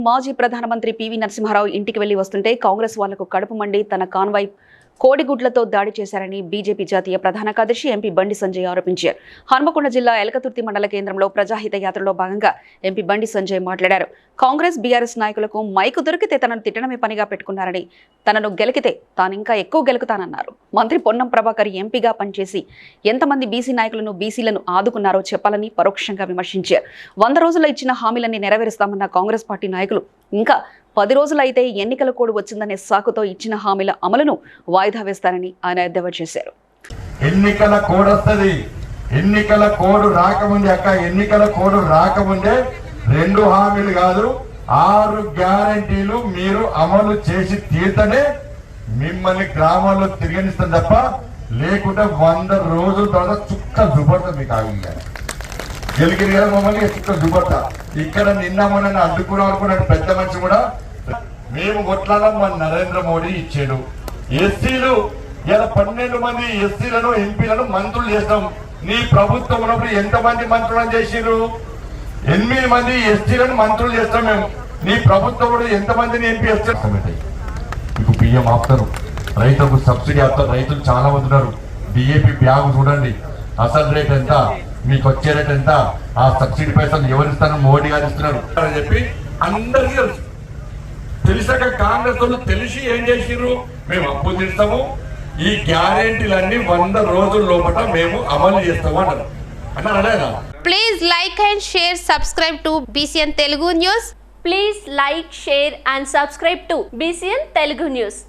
మాజీ ప్రధానమంత్రి పివి నరసింహారావు ఇంటికి వెళ్ళి వస్తుంటే కాంగ్రెస్ వాళ్ళకు కడుపు మండి తన కాన్వాయ్ కోడిగుడ్లతో దాడి చేశారని బీజేపీ జాతీయ ప్రధాన కార్యదర్శి ఎంపీ బండి సంజయ్ ఆరోపించారు. హన్మకొండ జిల్లా ఎలకతుర్తి మండల కేంద్రంలో ప్రజాహిత యాత్రలో భాగంగా ఎంపీ బండి సంజయ్ మాట్లాడారు. కాంగ్రెస్ బీఆర్ఎస్ నాయకులకు మైకు దొరికితే తనను తిట్టడమే పనిగా పెట్టుకున్నారని తనను గెలికితే తాను ఇంకా ఎక్కువ గెలుకుతానన్నారు. మంత్రి పొన్నం ప్రభాకర్ ఎంపీగా పనిచేసి ఎంతమంది బీసీ నాయకులను బీసీలను ఆదుకున్నారో చెప్పాలని పరోక్షంగా విమర్శించారు. వంద రోజుల్లో ఇచ్చిన హామీలన్నీ నెరవేరుస్తామన్న కాంగ్రెస్ పార్టీ నాయకులు ఇంకా పది రోజులైతే ఎన్నికల కోడ్ వచ్చిందనే సాకుతో ఇచ్చిన హామీల అమలును వాయిదా వేస్తారని ఆయన ఎద్దేవా చేశారు. ఎన్నికల కోడ్ వస్తుంది. ఎన్నికల కోడ్ రాకముందే అక్క ఎన్నికల కోడ్ రాకముందే రెండు హామీలు కాదు ఆరు గ్యారంటీలు మీరు అమలు చేసి తీర్తనే మిమ్మల్ని గ్రామాల్లో తిరగనిస్తాం తప్ప లేకుంటే వంద రోజుల తర్వాత చుక్క చూపడుతుంది మీకు ఆగి గెలికిరి కదా మమ్మల్ని చుక్క చూపడతా ఇక్కడ నిన్న మొన్న అడ్డుకున్నాం అనుకున్నాడు పెద్ద మనిషి కూడా మేము కొట్లాడం మన నరేంద్ర మోడీ ఇచ్చాడు. ఎస్సీలు ఇలా పన్నెండు మంది ఎస్సీలను ఎంపీలను మంత్రులు చేస్తాం. నీ ప్రభుత్వం ఉన్నప్పుడు ఎంత మంది మంత్రులను చేసిరు ఎనిమిది మంది ఎస్టీలను మంత్రులు చేస్తాం మేము. నీ ప్రభుత్వం కూడా ఎంత మందిని ఎంపీ చేస్తాం మీకు బియ్యం ఆపుతారు రైతులకు సబ్సిడీ ఆపుతారు రైతులు చాలా మంది ఉన్నారు. డిఏపి బ్యాగ్ చూడండి. అసలు రేట్ ఎంత? మీకు వచ్చే రేట్ ఎంత ఆ సబ్సిడీ పైసలు ఎవరు ఇస్తారు మోడీ గారు ఇస్తున్నారు. అని చెప్పి అందరికీ తెలుసు. తెలిసాక కాంగ్రెస్ వాళ్ళు తెలిసి ఏం చేసిర్రు? మేము అప్పు తీస్తాము ఈ గ్యారెంటీలన్నీ వంద రోజుల లోపల మేము అమలు చేస్తాము అన్నారు. అన్నారా లేదా? Please like and share, subscribe to BCN Telugu News. Please like, share and subscribe to BCN Telugu News.